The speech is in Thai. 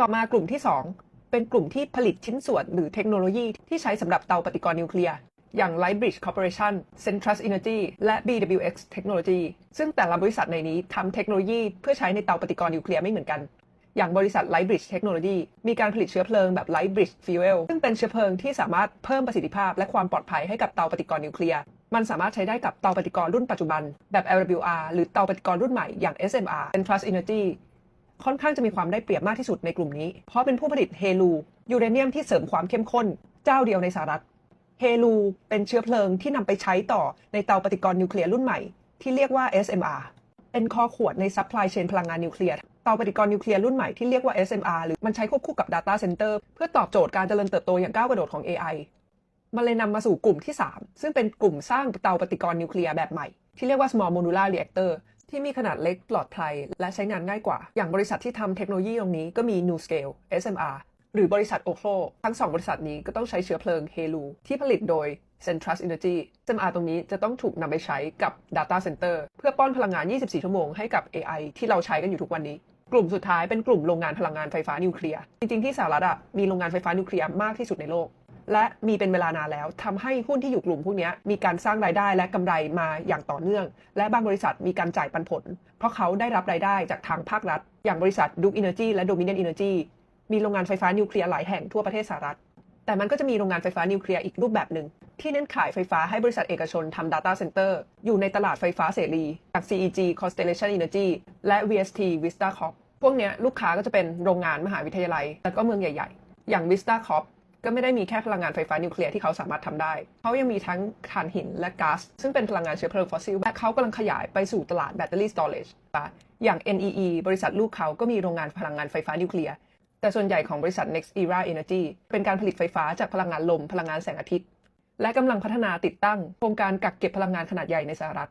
ต่อมากลุ่มที่ 2 เป็นกลุ่มที่ผลิตชิ้นส่วนหรือเทคโนโลยีที่ใช้สำหรับเตาปฏิกรณ์นิวเคลียร์อย่าง Lightbridge Corporation, Centrus Energy และ BWX Technology ซึ่งแต่ละบริษัทในนี้ทำเทคโนโลยีเพื่อใช้ในเตาปฏิกรณ์นิวเคลียร์ไม่เหมือนกัน อย่างบริษัท Lightbridge Technology มีการผลิตเชื้อเพลิงแบบ Lightbridge Fuel ซึ่งเป็นเชื้อเพลิงที่สามารถเพิ่มประสิทธิภาพและความปลอดภัยให้กับเตาปฏิกรณ์นิวเคลียร์ มันสามารถใช้ได้กับเตาปฏิกรณ์รุ่นปัจจุบันแบบ LWR หรือเตาปฏิกรณ์รุ่นใหม่อย่าง SMR Centrus Energy ค่อนข้างจะมีความได้เปรียบมากที่สุดในกลุ่มนี้ เพราะเป็นผู้ผลิตเฮลูยูเรเนียมที่เสริมความเข้มข้น เจ้าเดียวในสหรัฐเฮลูเป็นเชื้อเพลิงที่นำไปใช้ต่อในเตาปฏิกรณ์นิวเคลียร์รุ่นใหม่ ที่เรียกว่า SMR เป็นคอขวดในซัพพลายเชนพลังงานนิวเคลียร์เตาปฏิกรณ์นิวเคลียร์รุ่นใหม่ที่เรียกว่า SMR หรือมันใช้ควบคู่กับ Data Center เพื่อตอบโจทย์การเจริญเติบโตอย่างก้าวกระโดดของ AI มันเลยนำมาสู่กลุ่มที่ 3 ซึ่งเป็นกลุ่มสร้างเตาปฏิกรณ์นิวเคลียร์แบบใหม่ ที่เรียกว่า small modular reactor ที่มีขนาดเล็กปลอดภัย และใช้งานง่ายกว่า อย่างบริษัทที่ทำเทคโนโลยีตรงนี้ก็มี New Scale SMR หรือบริษัท o c l o ทั้ง 2 บริษัทนี้ก็ต้องใช้เชื้อเพลิง HALEU ที่ผลิตโดย Centrus Energy SMR ตรงนี้จะต้องถูกนำไปใช้กับ Data Center เพื่อป้อนพลังงาน 24 ชั่วโมงให้กับ AI ที่เราใช้กันอยู่ทุกวันนี้กลุ่มสุดท้ายเป็นกลุ่มโรงงานพลังงานไฟฟ้านิวเคลียร์ จริงๆ ที่สหรัฐอะมีโรงงานไฟฟ้านิวเคลียร์มากที่สุดในโลก และมีเป็นเวลานานแล้วทำให้หุ้นที่อยู่กลุ่มพวกนี้มีการสร้างรายได้และกำไรมาอย่างต่อเนื่อง และบางบริษัทมีการจ่ายปันผล เพราะเขาได้รับรายได้จากทางภาครัฐ อย่างบริษัท Duke Energy และ Dominion Energy มีโรงงานไฟฟ้านิวเคลียร์หลายแห่งทั่วประเทศสหรัฐ แต่มันก็จะมีโรงงานไฟฟ้านิวเคลียร์อีกรูปแบบหนึ่งที่เน้นขายไฟฟ้าให้บริษัทเอกชนทำ Data Center อยู่ในตลาดไฟฟ้าเสรีจาก CEG Constellation Energy และ VST Vista Corp พวกนี้ลูกค้าก็จะเป็นโรงงานมหาวิทยาลัย และก็เมืองใหญ่ ๆ อย่าง Vista Corp ก็ไม่ได้มีแค่พลังงานไฟฟ้านิวเคลียร์ที่เขาสามารถทำได้ เขายังมีทั้งถ่านหินและก๊าซซึ่งเป็นพลังงานเชื้อเพลิงฟอสซิลและเขากำลังขยายไปสู่ตลาดแบตเตอรี่สตอเรจอย่าง NEE บริษัทลูกเขาก็มีโรงงานพลังงานไฟฟ้านิวเคลียร์แต่ส่วนใหญ่ของบริษัท Next Era Energy เป็นการผลิตไฟฟ้าจากพลังงานลมพลังงานแสงอาทิตย์ และกำลังพัฒนาติดตั้งโครงการกักเก็บพลังงานขนาดใหญ่ในสหรัฐ